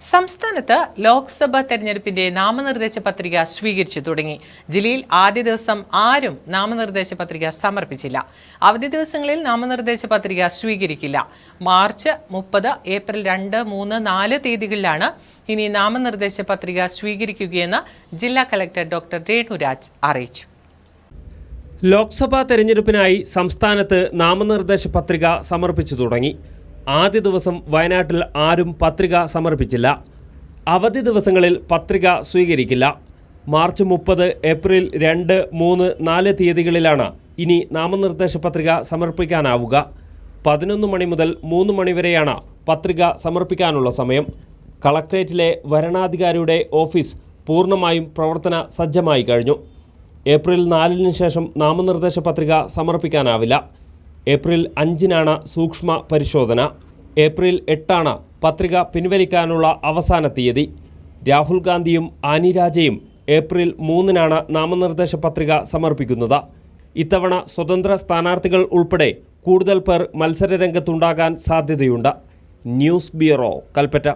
സംസ്ഥാനത്ത് ലോക്സഭാ തെരഞ്ഞെടുപ്പിന്റെ നാമനിർദ്ദേശ പത്രിക സ്വീകരിച്ചു തുടങ്ങി. ജില്ലയിൽ ആദ്യ ദിവസം ആരും നാമനിർദ്ദേശ പത്രിക സമർപ്പിച്ചില്ല. അവധി ദിവസങ്ങളിൽ നാമനിർദ്ദേശ പത്രിക സ്വീകരിക്കില്ല. മാർച്ച് മുപ്പത് ഏപ്രിൽ രണ്ട് മൂന്ന് നാല് തീയതികളിലാണ് ഇനി നാമനിർദ്ദേശ പത്രിക സ്വീകരിക്കുകയെന്ന് ജില്ലാ കളക്ടർ ഡോക്ടർ രേണുരാജ് അറിയിച്ചു. ലോക്സഭാ തെരഞ്ഞെടുപ്പിനായി സംസ്ഥാനത്ത് നാമനിർദ്ദേശ പത്രിക സമർപ്പിച്ചു തുടങ്ങി. ആദ്യ ദിവസം വയനാട്ടിൽ ആരും പത്രിക സമർപ്പിച്ചില്ല. അവധി ദിവസങ്ങളിൽ പത്രിക സ്വീകരിക്കില്ല. മാർച്ച് മുപ്പത് ഏപ്രിൽ രണ്ട് മൂന്ന് നാല് തീയതികളിലാണ് ഇനി നാമനിർദ്ദേശ പത്രിക സമർപ്പിക്കാനാവുക. പതിനൊന്ന് മണി മുതൽ മൂന്ന് മണിവരെയാണ് പത്രിക സമർപ്പിക്കാനുള്ള സമയം. കളക്ട്രേറ്റിലെ വരണാധികാരിയുടെ ഓഫീസ് പൂർണമായും പ്രവർത്തന സജ്ജമായി കഴിഞ്ഞു. ഏപ്രിൽ നാലിന് ശേഷം നാമനിർദ്ദേശ പത്രിക സമർപ്പിക്കാനാവില്ല. ഏപ്രിൽ അഞ്ചിനാണ് സൂക്ഷ്മ പരിശോധന. ഏപ്രിൽ എട്ടാണ് പത്രിക പിൻവലിക്കാനുള്ള അവസാന തീയതി. രാഹുൽ ഗാന്ധിയും ആനി രാജയും ഏപ്രിൽ മൂന്നിനാണ് നാമനിർദ്ദേശ പത്രിക സമർപ്പിക്കുന്നത്. ഇത്തവണ സ്വതന്ത്ര സ്ഥാനാർത്ഥികൾ ഉൾപ്പെടെ കൂടുതൽ പേർ മത്സരരംഗത്തുണ്ടാകാൻ സാധ്യതയുണ്ട്. News bureau Kalpetta.